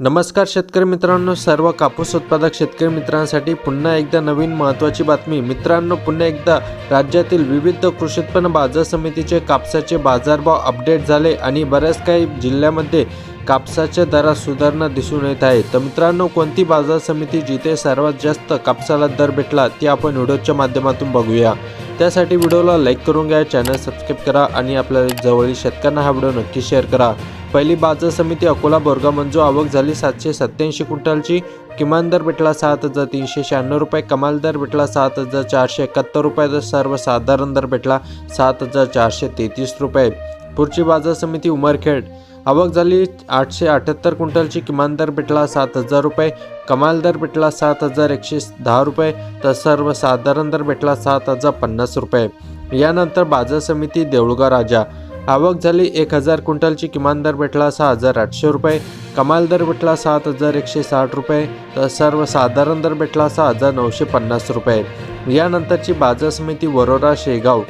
नमस्कार शेतकरी मित्रांनो सर्व कापूस उत्पादक शेतकरी मित्रांसाठी पुन्हा एकदा नवीन महत्त्वाची बातमी. मित्रांनो पुन्हा एकदा राज्यातील विविध कृषी उत्पन्न बाजार समितीचे कापसाचे बाजारभाव अपडेट झाले आणि बऱ्याच काही जिल्ह्यामध्ये कापसाच्या दरात सुधारणा दिसून येत आहे. तर मित्रांनो कोणती बाजार समिती जिथे सर्वात जास्त कापसाला दर भेटला ती आपण व्हिडिओच्या माध्यमातून बघूया. त्यासाठी व्हिडिओला लाईक करून घ्या चॅनल सबस्क्राईब करा आणि आपल्या जवळील शेतकऱ्यांना हा व्हिडिओ नक्की शेअर करा. पहिली बाजार समिती अकोला बोरगा मंजू आवक झाली सातशे सत्याऐंशी क्विंटलची. किमान दर भेटला सात हजार तीनशे शहाण्णव रुपये कमाल दर भेटला सात हजार चारशे एकाहत्तर रुपये तर सर्वसाधारण दर भेटला सात हजार चारशे तेहतीस रुपये. पुढची बाजार समिती उमरखेड. आवक झाली आठशे अठ्याहत्तर क्विंटलची किमान दर भेटला सात हजार रुपये कमाल दर भेटला सात हजार एकशे दहा रुपये तर सर्वसाधारण दर भेटला सात हजार पन्नास रुपये. यानंतर बाजार समिती देऊळगा राजा. आवक झाली एक हजार क्विंटलची किमान दर भेटला सहा हजार आठशे रुपये कमाल दर भेटला सात हजार एकशे साठ रुपये तर सर्वसाधारण दर भेटला सहा हजार नऊशे पन्नास रुपये. यानंतरची बाजार समिती वरोरा शेगाव.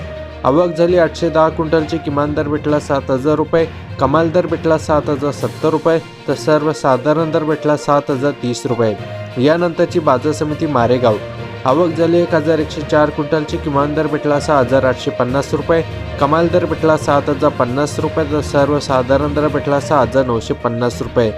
आवक झाली आठशे दहा क्विंटलची किमान दर भेटला सात हजार रुपये कमाल दर भेटला सात हजार सत्तर रुपये तर सर्वसाधारण दर भेटला सात हजार तीस रुपये. यानंतरची बाजार समिती मारेगाव. आवक झाली एक हजार एकशे चार क्विंटलची किमान दर भेटला सहा हजार आठशे पन्नास रुपये कमाल दर भेटला सात हजार पन्नास रुपये तर सर्वसाधारण दर भेटला सहा हजार नऊशे पन्नास रुपये.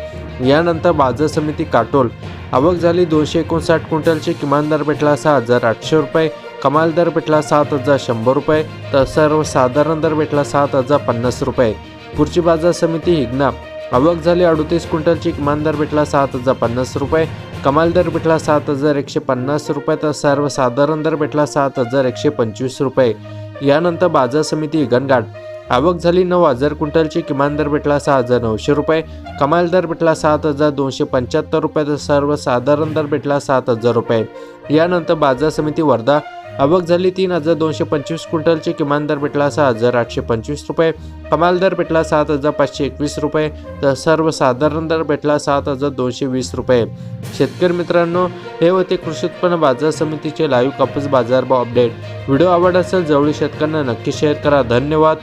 यानंतर बाजार समिती काटोल. आवक झाली दोनशे एकोणसाठ क्विंटलची किमान दर भेटला सहा हजार आठशे रुपये कमाल दर भेटला सात हजार शंभर रुपये तर सर्वसाधारण दर भेटला सात हजार पन्नास रुपये. पुढची बाजार समिती हिगना आवक झाली अडतीस क्विंटलची किमान दर भेटला सात हजार पन्नास रुपये. कमाल दर भेटला सात हजार एकशे पन्नास रुपये तर सर्वसाधारण दर भेटला सात हजार एकशे पंचवीस रुपये. यानंतर बाजार समिती हिगणघाट. आवक झाली नऊ हजार क्विंटलची किमान दर भेटला सहा हजार नऊशे रुपये. कमाल दर भेटला सात हजार दोनशे पंच्याहत्तर रुपये तर सर्वसाधारण दर भेटला सात हजार रुपये. यानंतर बाजार समिती वर्धा. आवक झाली तीन हजार दोनशे पंचवीस क्विंटलचे. किमान दर भेटला सहा हजार आठशे पंचवीस रुपये. कमाल दर भेटला सात हजार पाचशे एकवीस रुपये. तर सर्वसाधारण दर भेटला सात हजार दोनशे वीस रुपये. शेतकरी मित्रांनो हे होते कृषी उत्पन्न बाजार समितीचे लाईव्ह कापूस बाजारभाव अपडेट व्हिडिओ आवड असेल जवळील शेतकऱ्यांना नक्की शेअर करा. धन्यवाद.